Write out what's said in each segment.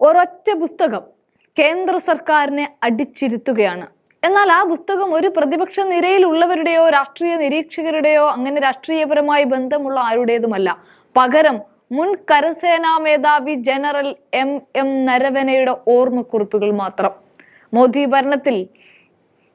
ഒരൊറ്റ പുസ്തകം കേന്ദ്ര സർക്കാരിനെ അടിച്ചിരുത്തുകയാണ്. എന്നാൽ ആ പുസ്തകം ഒരു പ്രതിപക്ഷ നിരയിലുള്ളവരുടെയോ രാഷ്ട്രീയ നിരീക്ഷകരുടെയോ അങ്ങനെ രാഷ്ട്രീയപരമായി ബന്ധമുള്ള ആരുടേതുമല്ല. പകരം മുൻ കരസേനാ മേധാവി ജനറൽ എം. എം. നരവനയുടെ ഓർമ്മക്കുറിപ്പുകൾ മാത്രം. മോദി ഭരണത്തിൽ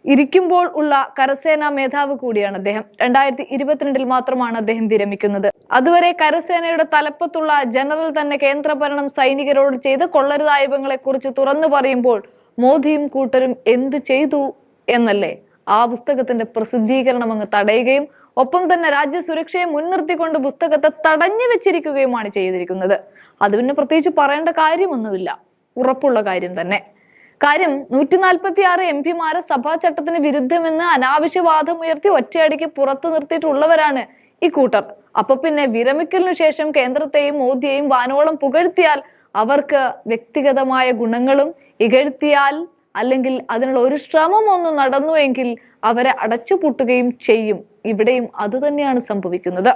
ഇരിക്കുമ്പോൾ ഉള്ള കരസേനാ മേധാവ് കൂടിയാണ് അദ്ദേഹം. രണ്ടായിരത്തി ഇരുപത്തിരണ്ടിൽ മാത്രമാണ് അദ്ദേഹം വിരമിക്കുന്നത്. അതുവരെ കരസേനയുടെ തലപ്പത്തുള്ള ജനറൽ തന്നെ കേന്ദ്രഭരണം സൈനികരോട് ചെയ്ത് കൊള്ളരുതായ്പങ്ങളെ കുറിച്ച് തുറന്നു പറയുമ്പോൾ മോദിയും കൂട്ടരും എന്ത് ചെയ്തു എന്നല്ലേ? ആ പുസ്തകത്തിന്റെ പ്രസിദ്ധീകരണം അങ്ങ് തടയുകയും ഒപ്പം തന്നെ രാജ്യസുരക്ഷയെ മുൻനിർത്തിക്കൊണ്ട് പുസ്തകത്തെ തടഞ്ഞു വെച്ചിരിക്കുകയുമാണ് ചെയ്തിരിക്കുന്നത്. അത് പിന്നെ പ്രത്യേകിച്ച് പറയേണ്ട കാര്യമൊന്നുമില്ല. ഉറപ്പുള്ള കാര്യം തന്നെ. കാര്യം നൂറ്റി നാൽപ്പത്തി ആറ് എം പിമാരെ സഭാ ചട്ടത്തിന് വിരുദ്ധമെന്ന് അനാവശ്യ വാദമുയർത്തി ഒറ്റയടിക്ക് പുറത്തു നിർത്തിയിട്ടുള്ളവരാണ് ഈ കൂട്ടർ. അപ്പൊ പിന്നെ വിരമിക്കലിനു ശേഷം കേന്ദ്രത്തെയും മോദിയെയും വാനോളം പുകഴ്ത്തിയാൽ അവർക്ക് വ്യക്തിഗതമായ ഗുണങ്ങളും ഇകഴ്ത്തിയാൽ അല്ലെങ്കിൽ അതിനുള്ള ഒരു ശ്രമം ഒന്നും നടന്നുവെങ്കിൽ അവരെ അടച്ചുപൂട്ടുകയും ചെയ്യും. ഇവിടെയും അതുതന്നെയാണ് സംഭവിക്കുന്നത്.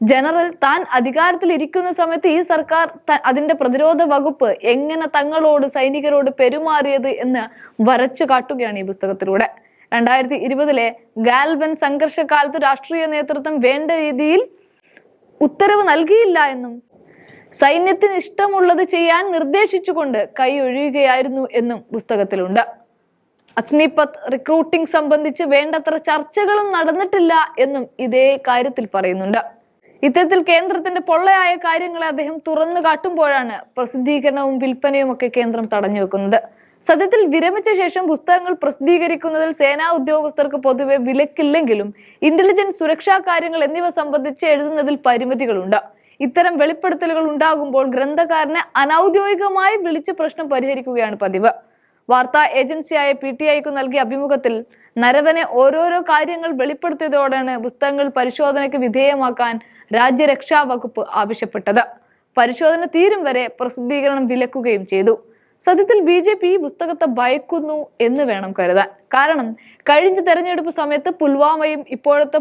ജനറൽ താൻ അധികാരത്തിൽ ഇരിക്കുന്ന സമയത്ത് ഈ സർക്കാർ അതിന്റെ പ്രതിരോധ വകുപ്പ് എങ്ങനെ തങ്ങളോട് സൈനികരോട് പെരുമാറിയത് എന്ന് വരച്ചു കാട്ടുകയാണ് ഈ പുസ്തകത്തിലൂടെ. രണ്ടായിരത്തി ഇരുപതിലെ ഗാൽവൻ സംഘർഷ സംഘർഷകാലത്ത് രാഷ്ട്രീയ നേതൃത്വം വേണ്ട രീതിയിൽ ഉത്തരവ് നൽകിയില്ല എന്നും സൈന്യത്തിന് ഇഷ്ടമുള്ളത് ചെയ്യാൻ നിർദ്ദേശിച്ചുകൊണ്ട് കൈ ഒഴിയുകയായിരുന്നു എന്നും പുസ്തകത്തിലുണ്ട്. അഗ്നിപത് റിക്രൂട്ടിംഗ് സംബന്ധിച്ച് വേണ്ടത്ര ചർച്ചകളും നടന്നിട്ടില്ല എന്നും ഇതേ കാര്യത്തിൽ പറയുന്നുണ്ട്. ഇത്തരത്തിൽ കേന്ദ്രത്തിന്റെ പൊള്ളയായ കാര്യങ്ങളെ അദ്ദേഹം തുറന്നു കാട്ടുമ്പോഴാണ് പ്രസിദ്ധീകരണവും വിൽപ്പനയും ഒക്കെ കേന്ദ്രം തടഞ്ഞു വെക്കുന്നത്. സത്യത്തിൽ വിരമിച്ച ശേഷം പുസ്തകങ്ങൾ പ്രസിദ്ധീകരിക്കുന്നതിൽ സേനാ ഉദ്യോഗസ്ഥർക്ക് പൊതുവെ വിലക്കില്ലെങ്കിലും ഇന്റലിജൻസ് സുരക്ഷാ കാര്യങ്ങൾ എന്നിവ സംബന്ധിച്ച് എഴുതുന്നതിൽ പരിമിതികളുണ്ട്. ഇത്തരം വെളിപ്പെടുത്തലുകൾ ഉണ്ടാകുമ്പോൾ ഗ്രന്ഥകാരനെ അനൌദ്യോഗികമായി വിളിച്ച് പ്രശ്നം പരിഹരിക്കുകയാണ് പതിവ്. വാർത്താ ഏജൻസിയായ പി ടി ഐക്ക് നൽകിയ അഭിമുഖത്തിൽ നരവനെ ഓരോരോ കാര്യങ്ങൾ വെളിപ്പെടുത്തിയതോടെയാണ് പുസ്തകങ്ങൾ പരിശോധനയ്ക്ക് വിധേയമാക്കാൻ രാജ്യരക്ഷാ വകുപ്പ് ആവശ്യപ്പെട്ടത്. പരിശോധന തീരും വരെ പ്രസിദ്ധീകരണം വിലക്കുകയും ചെയ്തു. സത്യത്തിൽ ബി ജെ പി ഈ പുസ്തകത്തെ ഭയക്കുന്നു എന്ന് വേണം കരുതാൻ. കാരണം കഴിഞ്ഞ തെരഞ്ഞെടുപ്പ് സമയത്ത് പുൽവാമയും ഇപ്പോഴത്തെ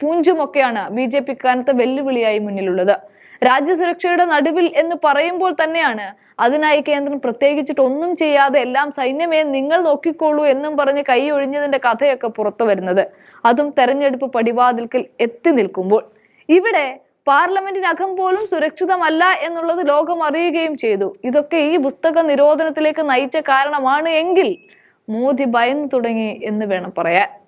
പൂഞ്ചുമൊക്കെയാണ് ബി ജെ പി കനത്ത വെല്ലുവിളിയായി മുന്നിലുള്ളത്. രാജ്യസുരക്ഷയുടെ നടുവിൽ എന്ന് പറയുമ്പോൾ തന്നെയാണ്. അതിനായി കേന്ദ്രം പ്രത്യേകിച്ചിട്ട് ഒന്നും ചെയ്യാതെ എല്ലാം സൈന്യമേ നിങ്ങൾ നോക്കിക്കോളൂ എന്നും പറഞ്ഞ് കൈ ഒഴിഞ്ഞതിന്റെ കഥയൊക്കെ പുറത്തു വരുന്നത്. അതും തെരഞ്ഞെടുപ്പ് പടിവാതിൽക്കൽ എത്തി നിൽക്കുമ്പോൾ. ഇവിടെ പാർലമെന്റിനകം പോലും സുരക്ഷിതമല്ല എന്നുള്ളത് ലോകം അറിയുകയും ചെയ്തു. ഇതൊക്കെ ഈ പുസ്തക നിരോധനത്തിലേക്ക് നയിച്ച കാരണമാണ് എങ്കിൽ മോദി ഭയന്നു തുടങ്ങി എന്ന് വേണം പറയാൻ.